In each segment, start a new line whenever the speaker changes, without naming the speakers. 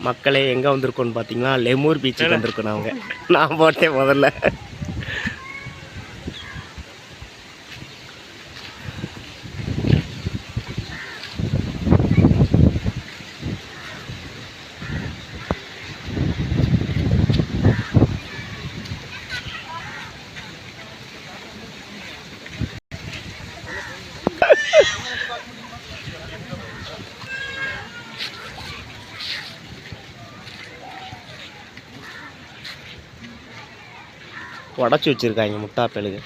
மக்களே எங்கே வந்திருக்கோன்னு பார்த்தீங்கன்னா லெமூர் பீச்சுக்கு வந்திருக்கோம் நாங்கள் நான் போட்டேன் முதல்ல. உடச்சி வச்சுருக்காங்க முட்டா பெழுகு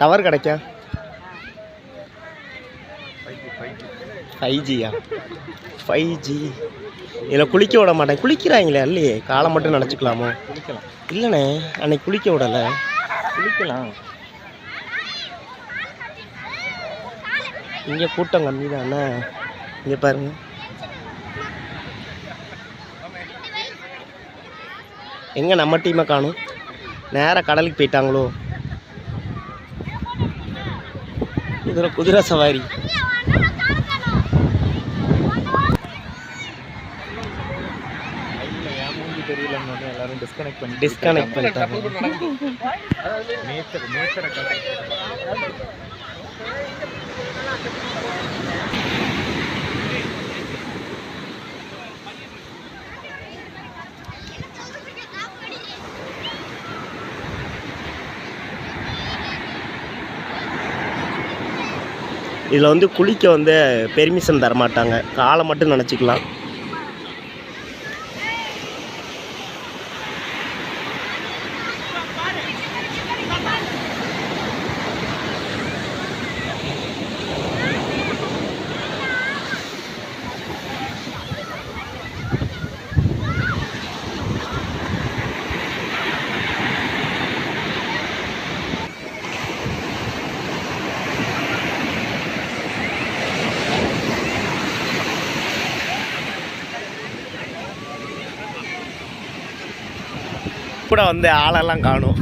டவர் கிடைக்கா? ஃபைவ் ஜியா ஃபைவ் ஜி இதில் குளிக்க விட மாட்டேன். குளிக்கிறாங்களே இல்லையே காலை மட்டும் நினச்சிக்கலாமோ?
குளிக்கலாம்.
இல்லைண்ணே அன்னைக்கு குளிக்க விடலை.
குளிக்கலாம்.
இங்கே கூட்டம் கம்மி தானே இங்கே பாருங்க. எங்கே நம்ம டீமை காணும். நேராக கடலுக்கு போயிட்டாங்களோ? குதிரை குதிரை சவாரி.
எல்லாரும் டிஸ்கனெக்ட் பண்ணி
டிஸ்கனெக்ட் பண்ணிட்டாங்க.
நேச்சர் நேச்சரை
இதில் வந்து குளிக்க வந்து பெர்மிஷன் தர மாட்டாங்க காலை மட்டும் நினச்சிக்கலாம். கூட வந்து ஆளெல்லாம் காணும்.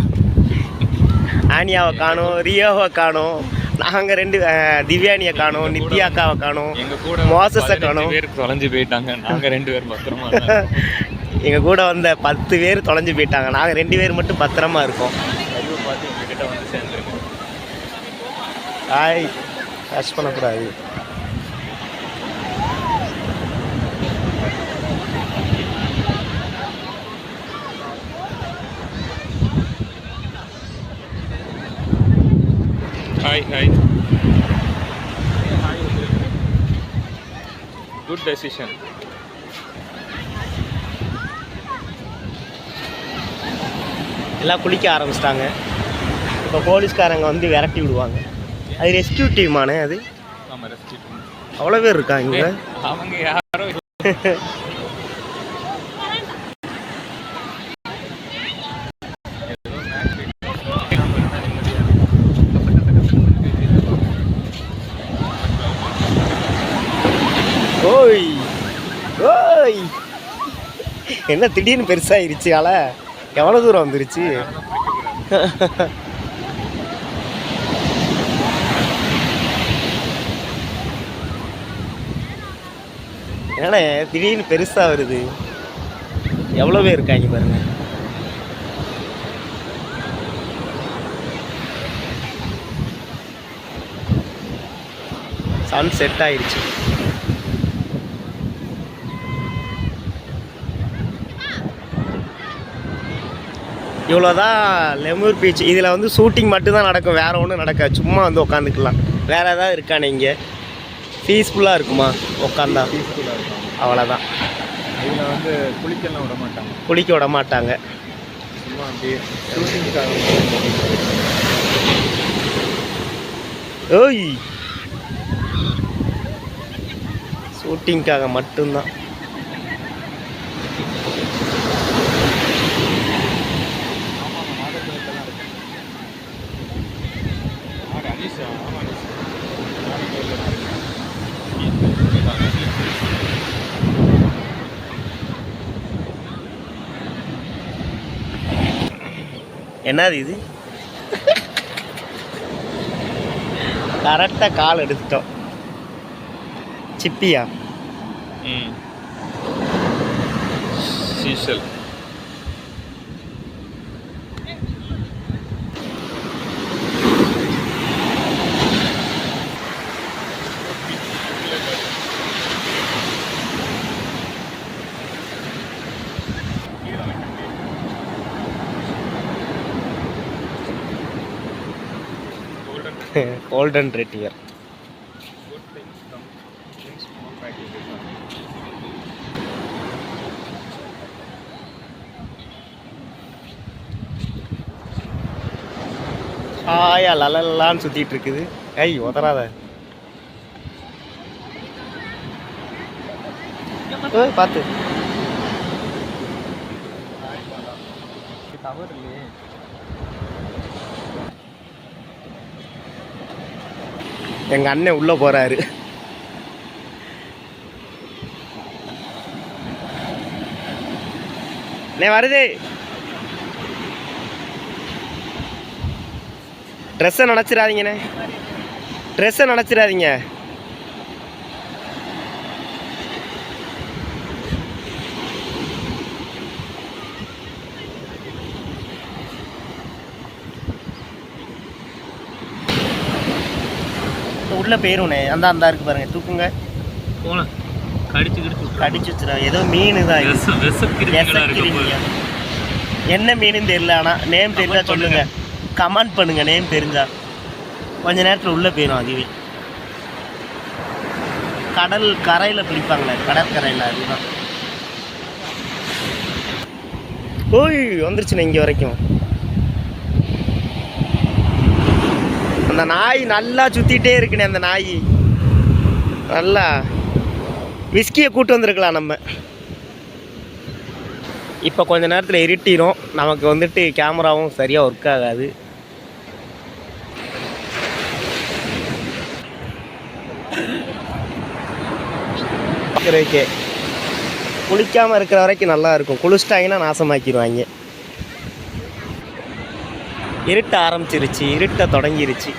ஆனியாவை காணும் ரியோவை காணும். நாங்கள் ரெண்டு திவ்யானியை காணும் நித்யாக்காவை காணும்
எங்க கூட
மோசஸை காணும்.
தொலைஞ்சு போயிட்டாங்க. நாங்க ரெண்டு பேர் பத்திரமா
எங்கள் கூட வந்த பத்து பேர் தொலைஞ்சு போயிட்டாங்க. நாங்கள் ரெண்டு பேர் மட்டும் பத்திரமா இருக்கோம். ஹாய் டச் பண்ணக்கூடாது.
ஹாய் ஹாய் குட் டெசிஷன்
எல்லாம் குளிக்க ஆரம்பிச்சிட்டாங்க. இப்போ போலீஸ்காரங்க வந்து விரட்டி விடுவாங்க. அது ரெஸ்கியூ டீமானே அது. அவ்வளோ பேர் இருக்காங்க
அவங்க யாரோ
ஓய். ஓய். என்ன திடீர்னு பெருசாயிருச்சு அலை எவ்வளோ தூரம் வந்துருச்சு? ஏன்னா திடீர்னு பெருசாக வருது. எவ்வளோ பேர் இருக்காங்க பாருங்க. சன் செட் ஆயிருச்சு இவ்வளோதான் லெமூர் பீச் இதில் வந்து ஷூட்டிங் மட்டும்தான் நடக்கும். வேறு ஒன்றும் நடக்காது. சும்மா வந்து உட்காந்துக்கலாம் வேறு ஏதாவது இருக்கானே இங்கே பீஸ்ஃபுல்லாக இருக்குமா? உட்காந்தா
பீஸ்ஃபுல்லாக இருக்கும்.
அவ்வளோதான்
இதில் வந்து குளிக்கலாம் விட மாட்டாங்க.
குளிக்க விட மாட்டாங்க.
சும்மா அப்படியே ஷூட்டிங்காக
ஓய் ஷூட்டிங்க்காக மட்டும்தான். என்னது இது? கரெக்டாக கால் எடுத்துட்டோம். சிப்பியா?
ம். சீசல்.
கோல்டன் ரெட்டியர் ஆயா லலலான்னு சுற்றிட்டு இருக்குது. ஐய் உதறாத. பார்த்து.
தவறு இல்லையே.
எங்கள் அண்ணன் உள்ளே போகிறாரு நே வருது. ட்ரெஸ்ஸை நினச்சிடாதீங்கண்ணே ட்ரெஸ்ஸை நினச்சிடாதீங்க உள்ளே போயிருண்ணே அந்த அந்த இருக்கு பாருங்க தூக்குங்க.
போலாம். கடிச்சு கிடிச்சு
கடிச்சு வச்சுடா ஏதோ மீன் தான்? என்ன மீனுன்னு தெரியல ஆனால் நேம் தெரிஞ்சா சொல்லுங்க. கமெண்ட் பண்ணுங்க நேம் தெரிஞ்சா. கொஞ்ச நேரத்தில் உள்ளே போயிடும் அதுவே. கடல் கரையில் பிடிப்பாங்களே கடற்கரையில் அதுதான். ஓய் வந்துருச்சுண்ணே இங்கே வரைக்கும். அந்த நாய் நல்லா சுற்றிட்டே இருக்குண்ணே அந்த நாய். நல்லா விஸ்கியை கூட்டு வந்திருக்கலாம் நம்ம. இப்போ கொஞ்ச நேரத்தில் இருட்டிடும் நமக்கு வந்துட்டு கேமராவும் சரியாக ஒர்க் ஆகாது. ஓகே குளிக்காமல் இருக்கிற வரைக்கும் நல்லா இருக்கும். குளிச்சிட்டாங்கன்னா நாசமாக்கிடுவாங்க இருட்ட ஆரம்பிச்சிருச்சு. இருட்ட தொடங்கிருச்சு.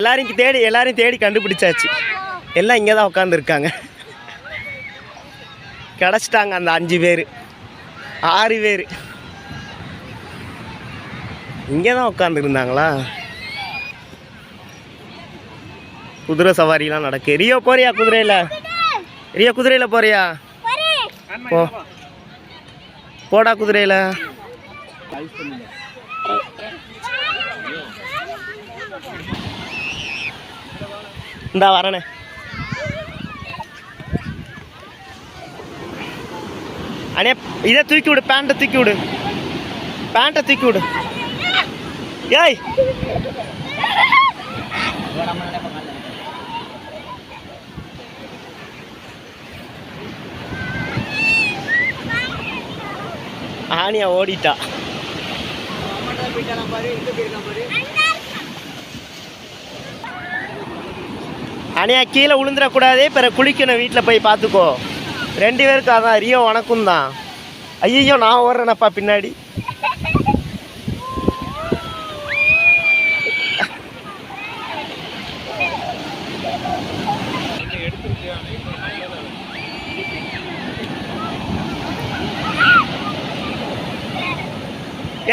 எல்லாரையும் தேடி எல்லாரையும் தேடி கண்டுபிடிச்சாச்சு. எல்லாம் இங்கே தான் உட்காந்துருக்காங்க கிடச்சிட்டாங்க அந்த அஞ்சு பேர். ஆறு பேர். இங்கே தான் உட்காந்துருந்தாங்களா குதிரை சவாரிலாம் நடக்கு. ரியோ போறியா குதிரையில்? ரியோ குதிரையில் போறியா? போ. போடா குதிரையில். இந்தா வரனே. அண்ணே இதை தூக்கி விடு பேண்ட்டை தூக்கி விடு. பேண்ட்டை தூக்கி விடு. ஏய்! ஆனியா ஓடிட்டா. அனியா கீழே விழுந்துடக்கூடாது பிறகு குளிக்கணும் வீட்டில் போய் பார்த்துக்கோ. ரெண்டு பேருக்கும் அதான் ரியோ உனக்கும் தான். ஐயோ நான் ஓடுறேனப்பா பின்னாடி.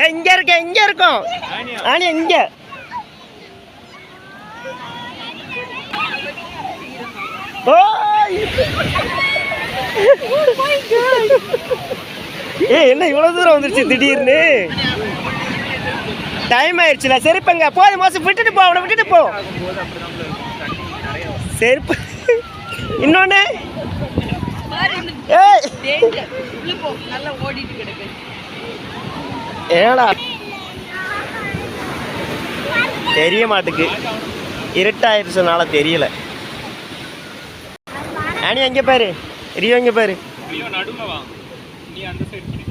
எங்க இருக்க எங்க இருக்கும். ஆனியா இங்க. ஏ என்ன இவ்வளவு தூரம் வந்துருச்சு திடீர்னு? டைம் ஆயிடுச்சுல செருப்பங்க. போதும் மாதம் விட்டுட்டு போ அவனை விட்டுட்டு போ. செருப்பு. இன்னொன்னு? ஏடா. தெரிய மாட்டுக்கு. இருட்டாயிருச்சனால தெரியல. ஆனி எங்கே பாரு ரியோ எங்கே பாரு.
ரியோ நடுவுல வா. நீ அந்த சைடு